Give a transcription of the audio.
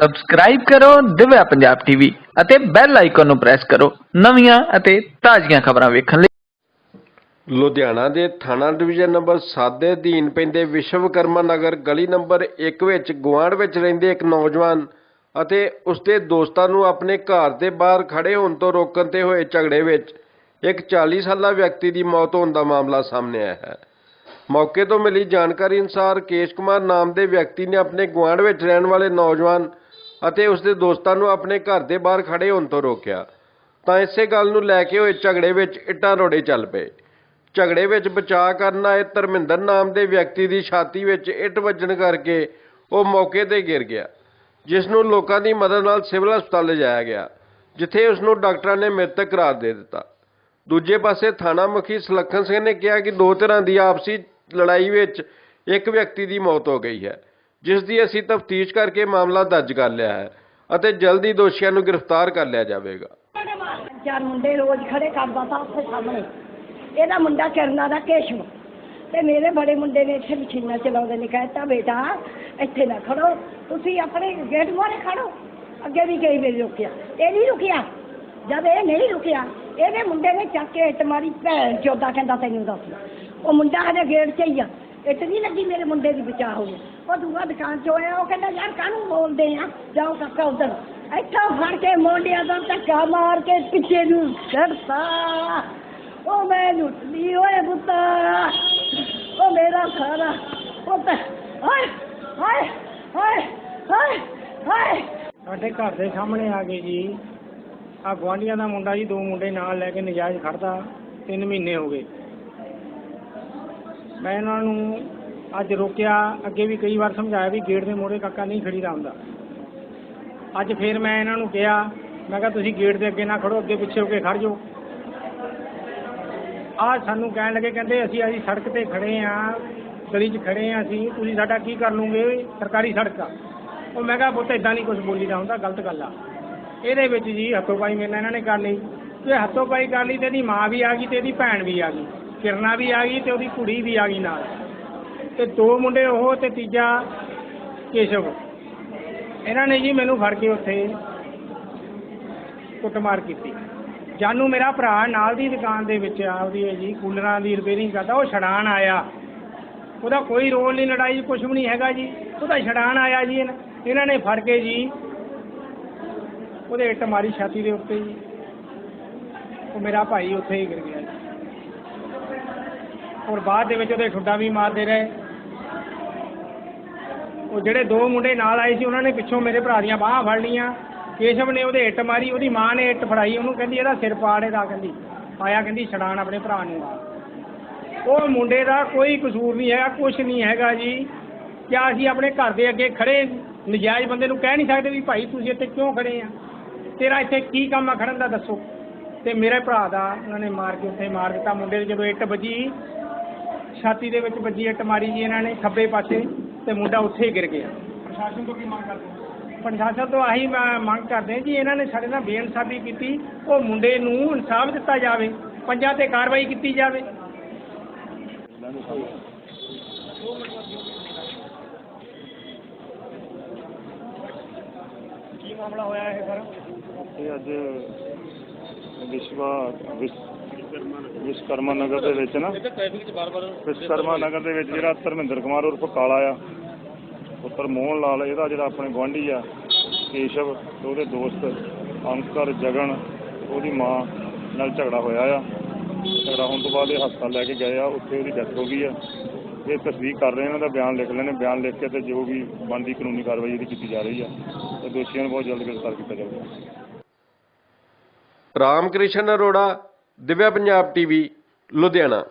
Subscribe ਕਰੋ Divya Punjab TV ਅਤੇ bell icon ਨੂੰ ਪ੍ਰੈਸ ਕਰੋ ਨਵੀਆਂ ਅਤੇ ਤਾਜ਼ੀਆਂ ਖਬਰਾਂ ਵੇਖਣ ਲਈ। ਲੁਧਿਆਣਾ ਦੇ ਥਾਣਾ ਡਿਵੀਜ਼ਨ ਨੰਬਰ 7 ਦੇ ਅਧੀਨ ਪੈਂਦੇ ਵਿਸ਼ਵਕਰਮਾ ਨਗਰ ਗਲੀ ਨੰਬਰ 1 ਵਿੱਚ ਗੁਆਂਢ ਵਿੱਚ ਰਹਿੰਦੇ ਇੱਕ ਨੌਜਵਾਨ ਅਤੇ ਉਸਦੇ ਦੋਸਤਾਂ ਨੂੰ ਆਪਣੇ ਘਰ ਦੇ ਬਾਹਰ ਖੜੇ ਹੋਣ ਤੋਂ ਰੋਕਣ ਤੇ ਹੋਏ ਝਗੜੇ ਵਿੱਚ ਇੱਕ 40 ਸਾਲਾ ਵਿਅਕਤੀ ਦੀ ਮੌਤ ਹੋਣ ਦਾ ਮਾਮਲਾ ਸਾਹਮਣੇ ਆਇਆ ਹੈ। ਮੌਕੇ ਤੋਂ ਮਿਲੀ ਜਾਣਕਾਰੀ ਅਨੁਸਾਰ ਕੇਸ਼ ਕੁਮਾਰ ਨਾਮ ਦੇ ਵਿਅਕਤੀ ਨੇ ਆਪਣੇ ਗੁਆਂਢ ਵਿੱਚ ਰਹਿਣ ਵਾਲੇ ਨੌਜਵਾਨ ਅਤੇ ਉਸਦੇ ਦੋਸਤਾਂ ਨੂੰ ਆਪਣੇ ਘਰ ਦੇ ਬਾਹਰ ਖੜੇ ਹੋਣ ਤੋਂ ਰੋਕਿਆ। ਤਾਂ ਇਸੇ ਗੱਲ ਨੂੰ ਲੈ ਕੇ ਹੋਏ ਝਗੜੇ ਵਿੱਚ ਇੱਟਾਂ ਰੋੜੇ ਚੱਲ ਪਏ। ਝਗੜੇ ਵਿੱਚ ਬਚਾਅ ਕਰਨ ਆਏ ਧਰਮਿੰਦਰ ਨਾਮ ਦੇ ਵਿਅਕਤੀ ਦੀ ਛਾਤੀ ਵਿੱਚ ਇੱਟ ਵੱਜਣ ਕਰਕੇ ਉਹ ਮੌਕੇ ਤੇ ਗਿਰ ਗਿਆ, ਜਿਸ ਨੂੰ ਲੋਕਾਂ ਦੀ ਮਦਦ ਨਾਲ ਸਿਵਲ ਹਸਪਤਾਲ ਲਿਜਾਇਆ ਗਿਆ, ਜਿੱਥੇ ਉਸ ਨੂੰ ਡਾਕਟਰਾਂ ਨੇ ਮ੍ਰਿਤਕ ਕਰਾਰ ਦੇ ਦਿੱਤਾ। ਦੂਜੇ ਪਾਸੇ ਥਾਣਾ ਮੁਖੀ ਸੁਲੱਖਣ ਸਿੰਘ ਨੇ ਕਿਹਾ ਕਿ ਦੋ ਤਰ੍ਹਾਂ ਦੀ ਆਪਸੀ ਲੜਾਈ ਵਿੱਚ ਇੱਕ ਵਿਅਕਤੀ ਦੀ ਮੌਤ ਹੋ ਗਈ ਹੈ। ਜਿਸ ਦੀ ਅਸੀਂ ਤਫਤੀਸ਼ ਕਰਕੇ ਮਾਮਲਾ ਦਰਜ ਕਰ ਲਿਆ ਹੈ ਅਤੇ ਜਲਦੀ ਦੋਸ਼ੀਆਂ ਨੂੰ ਗ੍ਰਿਫਤਾਰ ਕਰ ਲਿਆ ਜਾਵੇਗਾ। ਚਾਰ ਮੁੰਡੇ ਰੋਜ਼ ਖੜੇ ਕਰਦਾ ਤਾਂ ਉੱਥੇ ਸਾਹਮਣੇ। ਇਹਦਾ ਮੁੰਡਾ ਕਰਨਾ ਦਾ ਕੇਸ਼ਵ। ਤੇ ਮੇਰੇ ਬੜੇ ਮੁੰਡੇ ਨੇ ਇੱਥੇ ਮਸ਼ੀਨਾਂ ਚਲਾਉਂਦੇ ਨੇ ਕਹਿਤਾ ਬੇਟਾ, ਇੱਥੇ ਨਾ ਖੜੋ। ਤੁਸੀਂ ਆਪਣੇ ਗੇਟ ਮੋਰੇ ਖੜੋ। ਅੱਗੇ ਵੀ ਕਈ ਵਾਰੀ ਰੁਕਿਆ। ਇਹ ਨਹੀਂ ਰੁਕਿਆ। ਜਦ ਇਹ ਨਹੀਂ ਰੁਕਿਆ, ਇਹਦੇ ਮੁੰਡੇ ਨੇ ਚੱਕ ਕੇ ਇੱਟ ਮਾਰੀ, ਭੈਣ ਚੋਦਾ ਕਹਿੰਦਾ ਤੈਨੂੰ ਦੱਸ। ਉਹ ਮੁੰਡਾ ਹਜੇ ਗੇਟ 'ਚ ਹੀ ਆ। ਇੱਟ ਨਹੀਂ ਲੱਗੀ ਮੇਰੇ ਮੁੰਡੇ ਦੀ ਬਚਾਅ ਹੋ ਗਿਆ ਉਹ ਦੂਆ ਦੁਕਾਨ 'ਚ ਹੋਇਆ ਉਹ ਕਹਿੰਦਾ, ਯਾਰ, ਕਾਹਨੂੰ ਬੋਲਦੇ ਆ? ਜਾਓ ਕਾਕਾ ਉਧਰ। ਇੱਥੋਂ ਫੜ ਕੇ ਮੋਢਿਆਂ ਦਾ ਧੱਕਾ ਮਾਰ ਕੇ ਪਿੱਛੇ ਨੂੰ ਛੱਡਤਾ ਉਹ ਮੈਂ ਲੁੱਟਦੀ, ਓਏ ਪੁੱਤਾ, ਉਹ ਮੇਰਾ ਸਾਰਾ ਪੁੱਤ ਹਾਏ ਹਾਏ ਹਾਏ ਹਾਏ ਹਾਏ ਸਾਡੇ ਘਰ ਦੇ ਸਾਹਮਣੇ ਆ ਗਏ ਜੀ। ਆ ਗੁਆਂਢੀਆਂ ਦਾ ਮੁੰਡਾ ਜੀ, ਦੋ ਮੁੰਡੇ ਨਾਲ ਲੈ ਕੇ ਨਜਾਇਜ਼ ਖੜਦਾ 3 ਮਹੀਨੇ ਹੋ ਗਏ। ਮੈਂ ਇਹਨਾਂ ਨੂੰ ਅੱਜ ਰੋਕਿਆ, ਅੱਗੇ ਵੀ ਕਈ ਵਾਰ ਸਮਝਾਇਆ ਵੀ ਗੇਟ ਦੇ ਮੋੜੇ ਕਾਕਾ ਨਹੀਂ ਖੜੀਦਾ ਹੁੰਦਾ। ਅੱਜ ਫੇਰ ਮੈਂ ਇਹਨਾਂ ਨੂੰ ਕਿਹਾ, ਮੈਂ ਕਿਹਾ ਤੁਸੀਂ ਗੇਟ ਦੇ ਅੱਗੇ ਨਾ ਖੜੋ, ਅੱਗੇ ਪਿੱਛੇ ਹੋ ਕੇ ਖੜ ਜਾਓ। ਆ ਸਾਨੂੰ ਕਹਿਣ ਲੱਗੇ, ਕਹਿੰਦੇ ਅਸੀਂ ਅਸੀਂ ਸੜਕ ਤੇ ਖੜੇ ਆ, ਗਲੀ 'ਚ ਖੜੇ ਆ ਅਸੀਂ, ਤੁਸੀਂ ਸਾਡਾ ਕੀ ਕਰ ਲੂਗੇ ਸਰਕਾਰੀ ਸੜਕ ਆ। ਉਹ ਮੈਂ ਕਿਹਾ, ਪੁੱਤ ਇਦਾਂ ਨਹੀਂ ਕੁਝ ਬੋਲੀਦਾ ਹੁੰਦਾ, ਗਲਤ ਗੱਲ ਆ। ਇਹਦੇ ਵਿੱਚ ਜੀ ਹੱਥੋਂ ਪਾਈ ਮੇਰੇ ਨਾਲ ਇਹਨਾਂ ਨੇ ਕਰ ਲਈ। ਤੇ ਹੱਥੋਂ ਪਾਈ ਕਰ ਲਈ ਤੇ ਇਹਦੀ ਮਾਂ ਵੀ ਆ ਗਈ ਤੇ ਇਹਦੀ ਭੈਣ ਵੀ ਆ ਗਈ, ਕਿਰਨਾ ਵੀ ਆ ਗਈ ਤੇ ਉਹਦੀ ਕੁੜੀ ਵੀ ਆ ਗਈ ਨਾਲ। ਤੇ ਦੋ ਮੁੰਡੇ, ਉਹ ਤੇ ਤੀਜਾ ਕੇਸ਼ਵ। ਇਹਨਾਂ ਨੇ ਜੀ ਮੈਨੂੰ ਫੜ ਕੇ ਉੱਥੇ ਕੁੱਟਮਾਰ ਕੀਤੀ। ਜਾਨੂ ਮੇਰਾ ਭਰਾ ਨਾਲ ਦੀ ਦੁਕਾਨ ਦੇ ਵਿੱਚ ਆਪਦੀ ਹੈ ਜੀ, ਕੂਲਰਾਂ ਦੀ ਰਿਪੇਅਰਿੰਗ ਕਰਦਾ, ਉਹ ਛਡਾਣ ਆਇਆ। ਉਹਦਾ ਕੋਈ ਰੋਲ ਨਹੀਂ, ਲੜਾਈ ਕੁਝ ਵੀ ਨਹੀਂ ਹੈਗਾ ਜੀ। ਉਹਦਾ ਛਡਾਣ ਆਇਆ ਜੀ ਇਹਨਾਂ- ਇਹਨਾਂ ਨੇ ਫੜ ਕੇ ਜੀ, ਉਹਦੇ ਇੱਟ ਮਾਰੀ ਛਾਤੀ ਦੇ ਉੱਤੇ ਜੀ। ਉਹ ਮੇਰਾ ਭਾਈ ਉੱਥੇ ਹੀ ਗਿਰ ਗਿਆ ਜੀ। ਔਰ ਬਾਅਦ ਦੇ ਵਿੱਚ ਉਹਦੇ ਠੁੱਡਾ ਵੀ ਮਾਰਦੇ ਰਹੇ। ਉਹ ਜਿਹੜੇ ਦੋ ਮੁੰਡੇ ਨਾਲ ਆਏ ਸੀ, ਉਹਨਾਂ ਨੇ ਪਿੱਛੋਂ ਮੇਰੇ ਭਰਾ ਦੀਆਂ ਬਾਹਾਂ ਫੜ ਲਈਆਂ। ਕੇਸ਼ਵ ਨੇ ਉਹਦੇ ਇੱਟ ਮਾਰੀ, ਉਹਦੀ ਮਾਂ ਨੇ ਇੱਟ ਫੜਾਈ, ਉਹਨੂੰ ਕਹਿੰਦੀ ਇਹਦਾ ਸਿਰ ਪਾੜ ਇਹਦਾ, ਕਹਿੰਦੀ ਆਇਆ ਕਹਿੰਦੀ ਛਡਾਣ ਆਪਣੇ ਭਰਾ ਨੂੰ। ਉਹ ਮੁੰਡੇ ਦਾ ਕੋਈ ਕਸੂਰ ਨਹੀਂ ਹੈਗਾ ਕੁਝ ਨਹੀਂ ਹੈਗਾ ਜੀ। ਕਿਆ ਅਸੀਂ ਆਪਣੇ ਘਰ ਦੇ ਅੱਗੇ ਖੜੇ, ਨਜਾਇਜ਼ ਬੰਦੇ ਨੂੰ ਕਹਿ ਨਹੀਂ ਸਕਦੇ ਵੀ ਭਾਈ ਤੁਸੀਂ ਇੱਥੇ ਕਿਉਂ ਖੜੇ ਆ? ਤੇਰਾ ਇੱਥੇ ਕੀ ਕੰਮ ਆ? ਖੜਨ ਦਾ ਦੱਸੋ। ਤੇ ਮੇਰੇ ਭਰਾ ਦਾ, ਉਹਨਾਂ ਨੇ ਮਾਰ ਕੇ ਉੱਥੇ ਮਾਰ ਦਿੱਤਾ। ਮੁੰਡੇ ਦੇ ਜਦੋਂ ਇੱਟ ਵੱਜੀ, ਛਾਤੀ ਦੇ ਵਿੱਚ ਵੱਜੀ, ਇੱਟ ਮਾਰੀ ਜੀ ਇਹਨਾਂ ਨੇ, ਖੱਬੇ ਪਾਸੇ। ਤੇ ਮੁੰਡਾ ਉੱਥੇ ਹੀ ਗਿਰ ਗਿਆ। ਪ੍ਰਸ਼ਾਸਨ ਤੋਂ ਕੀ ਮੰਗ ਕਰਦੇ ਪ੍ਰਸ਼ਾਸਨ ਤੋਂ ਆਹੀ ਮੰਗ ਕਰਦੇ ਹਾਂ ਜੀ ਇਹਨਾਂ ਨੇ ਸਾਡੇ ਨਾਲ ਬੇਇਨਸਾਫੀ ਕੀਤੀ ਉਹ ਮੁੰਡੇ ਨੂੰ ਇਨਸਾਫ ਦਿੱਤਾ ਜਾਵੇ ਪੰਜਾਂ ਤੇ ਕਾਰਵਾਈ ਕੀਤੀ ਜਾਵੇ। ਕੀ ਮਾਮਲਾ ਹੋਇਆ ਇਹ ਸਰ? ਇਹ ਅੱਜ ਵਿਸ਼ਵਾ ਵਿਸ਼- ਵਿਸ਼ਵਕਰਮਾ ਨਗਰ ਦੇ ਵਿੱਚ ਨਾ। ਵਿਸ਼ਵਕਰਮਾ ਨਗਰ ਦੇ ਵਿੱਚ ਜਿਹੜਾ ਧਰਮਿੰਦਰ ਕੁਮਾਰ ਉਰਫ ਕਾਲਾ ਆ, ਪੁੱਤਰ ਮੋਹਨ ਲਾਲ, ਇਹਦਾ ਜਿਹੜਾ ਆਪਣੇ ਗੁਆਂਢੀ ਆ, ਕੇਸ਼ਵ, ਤੇ ਉਹਦੇ ਦੋਸਤ ਅੰਕਰ, ਜਗਨ, ਉਹਦੀ ਮਾਂ ਨਾਲ ਝਗੜਾ ਹੋਇਆ ਆ। ਝਗੜਾ ਹੋਣ ਤੋਂ ਬਾਅਦ ਇਹ ਹਸਪਤਾਲ ਲੈ ਕੇ ਗਏ ਆ, ਉੱਥੇ ਉਹਦੀ ਡੈਥ ਹੋ ਗਈ ਆ। ਇਹ ਤਸਦੀਕ ਕਰ ਰਹੇ ਇਹਨਾਂ ਦਾ ਬਿਆਨ ਲਿਖ ਲੈਣੇ, ਬਿਆਨ ਲਿਖ ਕੇ ਤੇ ਜੋ ਵੀ ਬਣਦੀ ਕਾਨੂੰਨੀ ਕਾਰਵਾਈ ਇਹਦੀ ਕੀਤੀ ਜਾ ਰਹੀ ਆ। ਤੇ ਦੋਸ਼ੀਆਂ ਨੂੰ ਬਹੁਤ ਜਲਦ ਗ੍ਰਿਫਤਾਰ ਕੀਤਾ ਜਾਵੇਗਾ ਰਾਮ ਕ੍ਰਿਸ਼ਨ ਅਰੋੜਾ ਦਿਵਿਆ ਪੰਜਾਬ ਟੀਵੀ ਲੁਧਿਆਣਾ।